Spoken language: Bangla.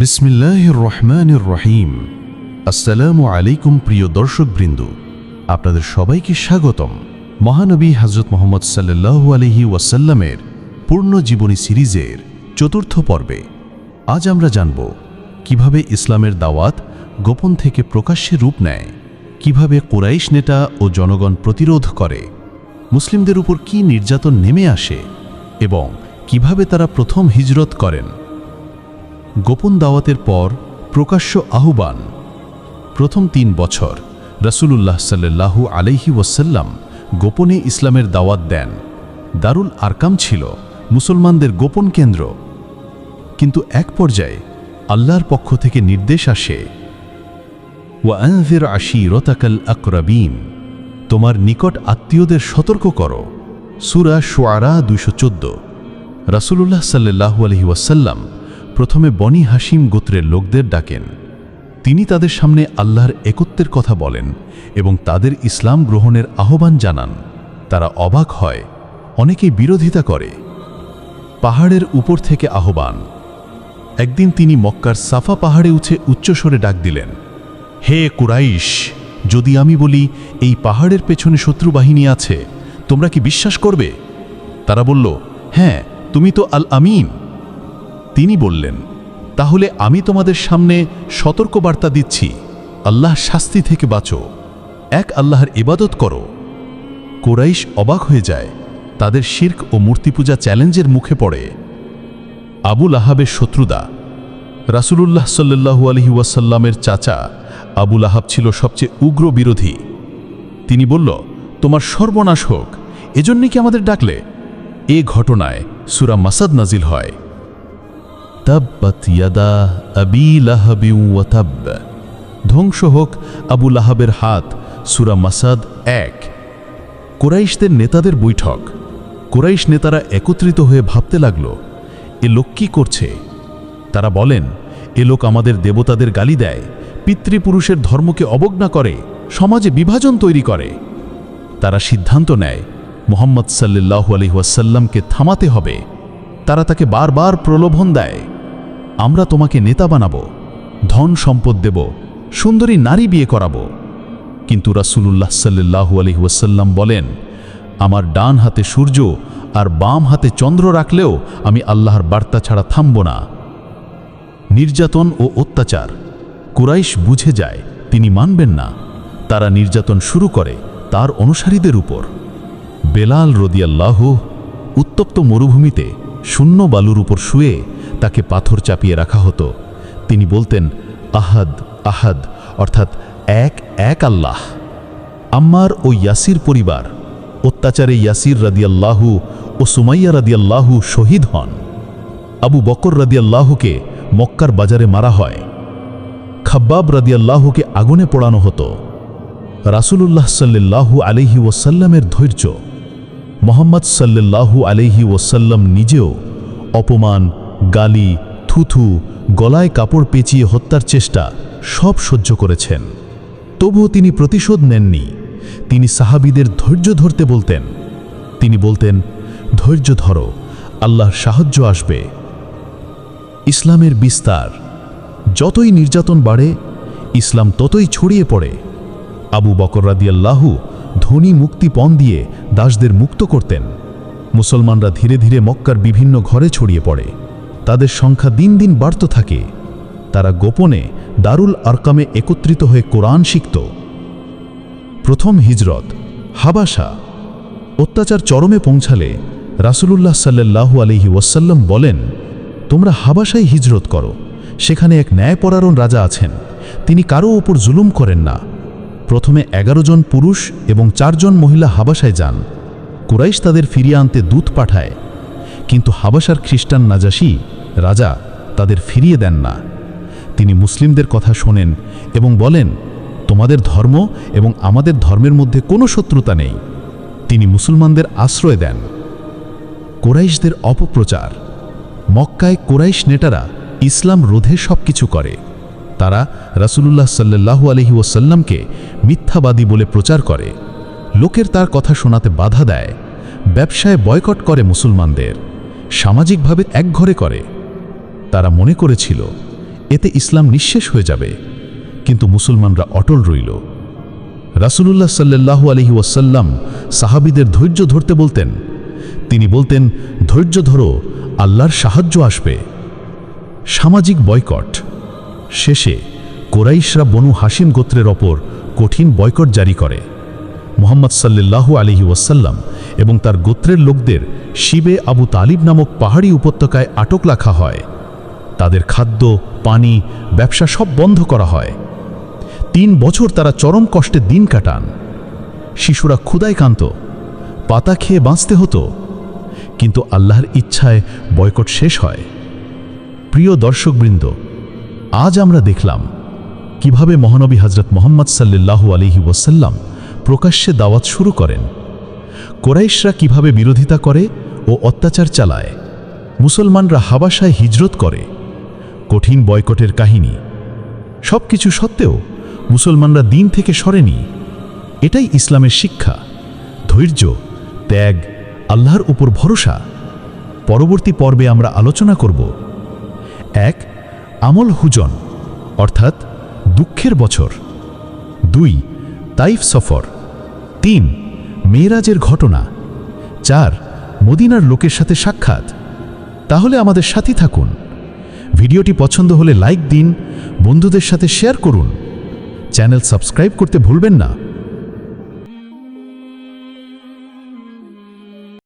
বিসমিল্লাহির রহমানির রহিম আসসালামু আলাইকুম প্রিয় দর্শকবৃন্দ। আপনাদের সবাইকে স্বাগতম। মহানবী হজরত মোহাম্মদ সাল্লাল্লাহু আলহি ওয়াসাল্লামের পূর্ণ জীবনী সিরিজের চতুর্থ পর্বে আজ আমরা জানব কীভাবে ইসলামের দাওয়াত গোপন থেকে প্রকাশ্যে রূপ নেয়, কীভাবে কোরাইশ নেতা ও জনগণ প্রতিরোধ করে, মুসলিমদের উপর কি নির্যাতন নেমে আসে এবং কীভাবে তারা প্রথম হিজরত করেন। গোপন দাওয়াতের পর প্রকাশ্য আহ্বান। প্রথম তিন বছর রসুলুল্লাহ সাল্লাল্লাহু আলাইহি ওয়াসাল্লাম গোপনে ইসলামের দাওয়াত দেন। দারুল আরকাম ছিল মুসলমানদের গোপন কেন্দ্র। কিন্তু এক পর্যায়ে আল্লাহর পক্ষ থেকে নির্দেশ আসে ওয়ানফির আশি রতাকাল আকরাবিন, তোমার নিকট আত্মীয়দের সতর্ক করো। সুরা সোয়ারা দুইশো চোদ্দ। রাসুলুল্লাহ সাল্লাহু আলহি ওয়াসাল্লাম প্রথমে বনি হাসিম গোত্রের লোকদের ডাকেন। তিনি তাদের সামনে আল্লাহর একত্বের কথা বলেন এবং তাদের ইসলাম গ্রহণের আহ্বান জানান। তারা অবাক হয়, অনেকেই বিরোধিতা করে। পাহাড়ের উপর থেকে আহ্বান, একদিন তিনি মক্কার সাফা পাহাড়ে উঠে উচ্চস্বরে ডাক দিলেন, হে কুরাইশ, যদি আমি বলি, এই পাহাড়ের পেছনে শত্রু বাহিনী আছে, তোমরা কি বিশ্বাস করবে? তারা বলল হ্যাঁ তুমি তো আল আমিন তিনি বললেন, তাহলে আমি তোমাদের সামনে সতর্কবার্তা দিচ্ছি। আল্লাহ শাস্তি থেকে বাঁচো। এক আল্লাহর ইবাদত করো। কোরাইশ অবাক হয়ে যায়। তাদের শির্ক ও মূর্তি পূজা চ্যালেঞ্জের মুখে পড়ে। আবুল আহাবের শত্রুদা রাসূলুল্লাহ সাল্লাল্লাহু আলহি ওয়াসাল্লামের চাচা আবুল আহাব ছিল সবচেয়ে উগ্র বিরোধী। তিনি বলল, তোমার সর্বনাশ হোক। এজন্যে কি আমাদের ডাকলে? এ ঘটনায় সুরা মাসাদ নাজিল হয়। তাব্বাত ইয়াদা আবি লাহাবি ওয়া তাব্ব ধ্বংস হোক আবু লাহাবের হাত, সুরা মাসাদ এক। কোরাইশদের নেতাদের বৈঠক। কোরাইশ নেতারা একত্রিত হয়ে ভাবতে লাগল, এ লোক কি করছে? তারা বলেন, এ লোক আমাদের দেবতাদের গালি দেয়, পিতৃপুরুষের ধর্মকে অবজ্ঞা করে, সমাজে বিভাজন তৈরি করে। তারা সিদ্ধান্ত নেয়, মোহাম্মদ সাল্লাহ আলহিহাসাল্লামকে থামাতে হবে। তারা তাকে বারবার প্রলোভন দেয়। আমরা তোমাকে নেতা বানাবো, ধন সম্পদ দেব, সুন্দরী নারী বিয়ে করাবো। কিন্তু রাসূলুল্লাহ সাল্লাহু আলহিহাসাল্লাম বলেন, আমার ডান হাতে সূর্য আর বাম হাতে চন্দ্র রাখলেও আমি আল্লাহর বার্তা ছাড়া থামব না। নির্যাতন ও অত্যাচার, কুরাইশ বুঝে যায়, তিনি মানবেন না। তারা নির্যাতন শুরু করে তার অনুসারীদের উপর। বেলাল রদিয়াল্লাহ, উত্তপ্ত মরুভূমিতে শূন্য বালুর উপর শুয়ে তাকে পাথর চাপিয়ে রাখা হতো। তিনি বলতেন, আহাদ আহাদ, অর্থাৎ, এক এক আল্লাহ। আম্মার ও ইয়াসির পরিবার, অত্যাচারে ইয়াসির রাদিয়াল্লাহু ও সুমাইয়া রাদিয়াল্লাহু শহীদ হন। আবু বকর রাদিয়াল্লাহুকে মক্কার বাজারে মারা হয়। খাব্বাব রাদিয়াল্লাহুকে আগুনে পোড়ানো হতো। রাসূলুল্লাহ সাল্লাল্লাহু আলহি ওসাল্লামের ধৈর্য। মোহাম্মদ সাল্লাল্লাহু আলহি ওসাল্লাম নিজেও অপমান গালি, থুথু, গলায় কাপড় পেঁচিয়ে হত্যার চেষ্টা সব সহ্য করেছেন। তবুও তিনি প্রতিশোধ নেননি। তিনি সাহাবিদের ধৈর্য ধরতে বলতেন। তিনি বলতেন, ধৈর্য ধরো, আল্লাহর সাহায্য আসবে। ইসলামের বিস্তার, যতই নির্যাতন বাড়ে, ইসলাম ততই ছড়িয়ে পড়ে। আবু বকর রাদিয়াল্লাহু ধনী মুক্তিপণ দিয়ে দাসদের মুক্ত করতেন। মুসলমানরা ধীরে ধীরে মক্কার বিভিন্ন ঘরে ছড়িয়ে পড়ে। তাদের সংখ্যা দিন দিন বাড়তে থাকে। তারা গোপনে দারুল আরকামে একত্রিত হয়ে কোরআন শিখত। প্রথম হিজরত, হাবাসা। অত্যাচার চরমে পৌঁছালে রাসূলুল্লাহ সাল্লাল্লাহু আলহি ওয়াসাল্লাম বলেন, তোমরা হাবাসায় হিজরত করো। সেখানে এক ন্যায়পরায়ণ রাজা আছেন। তিনি কারও ওপর জুলুম করেন না। প্রথমে এগারো জন পুরুষ এবং চারজন মহিলা হাবাসায় যান। কুরাইশ তাদের ফিরিয়ে আনতে দূত পাঠায়। কিন্তু হাবাসার খ্রিস্টান নাজাসি রাজা তাদের ফিরিয়ে দেন না। তিনি মুসলিমদের কথা শোনেন এবং বলেন, তোমাদের ধর্ম এবং আমাদের ধর্মের মধ্যে কোনো শত্রুতা নেই। তিনি মুসলমানদের আশ্রয় দেন। কোরাইশদের অপপ্রচার। মক্কায় কোরাইশ নেটারা ইসলাম রোধে সব কিছু করে। তারা রাসূলুল্লাহ সাল্লাল্লাহু আলহি ওসাল্লামকে মিথ্যাবাদী বলে প্রচার করে। লোকের তার কথা শোনাতে বাধা দেয়। ব্যবসায় বয়কট করে মুসলমানদের। সামাজিকভাবে একঘরে করে। তারা মনে করেছিল, এতে ইসলাম নিঃশেষ হয়ে যাবে। কিন্তু মুসলমানরা অটল রইল। রাসূলুল্লাহ সাল্লাল্লাহু আলহি ওয়াসাল্লাম সাহাবিদের ধৈর্য ধরতে বলতেন। তিনি বলতেন, ধৈর্য ধরো, আল্লাহর সাহায্য আসবে। সামাজিক বয়কট। শেষে কোরাইশরা বনু হাসিম গোত্রের ওপর কঠিন বয়কট জারি করে। মোহাম্মদ সাল্লাল্লাহু আলহি ওয়াসাল্লাম এবং তার গোত্রের লোকদের শিবে আবু তালিব নামক পাহাড়ি উপত্যকায় আটক রাখা হয়। তাদের খাদ্য, পানি, ব্যবসা সব বন্ধ করা হয়। তিন বছর তারা চরম কষ্টে দিন কাটান। শিশুরা ক্ষুদায় কান্ত পাতা খেয়ে বাঁচতে হতো। কিন্তু আল্লাহর ইচ্ছায় বয়কট শেষ হয়। প্রিয় দর্শকবৃন্দ, আজ আমরা দেখলাম কীভাবে মহানবী হজরত মোহাম্মদ সাল্লাল্লাহু আলহি ওয়াসাল্লাম প্রকাশ্যে দাওয়াত শুরু করেন। কোরাইশরা কীভাবে বিরোধিতা করে ও অত্যাচার চালায়। মুসলমানরা হাবাসায় হিজরত করে। কঠিন বয়কটের কাহিনী। সব কিছু সত্ত্বেও মুসলমানরা দিন থেকে সরেনি। এটাই ইসলামের শিক্ষা। ধৈর্য, ত্যাগ, আল্লাহর উপর ভরসা। পরবর্তী পর্বে আমরা আলোচনা করব। এক, আমল হুজন, অর্থাৎ দুঃখের বছর। দুই, তাইফ সফর। তিন, মেয়েরাজের ঘটনা। চার, মদিনার লোকের সাথে সাক্ষাৎ। তাহলে আমাদের সাথী থাকুন। ভিডিওটি পছন্দ হলে লাইক দিন বন্ধুদের সাথে শেয়ার করুন। চ্যানেল সাবস্ক্রাইব করতে ভুলবেন না।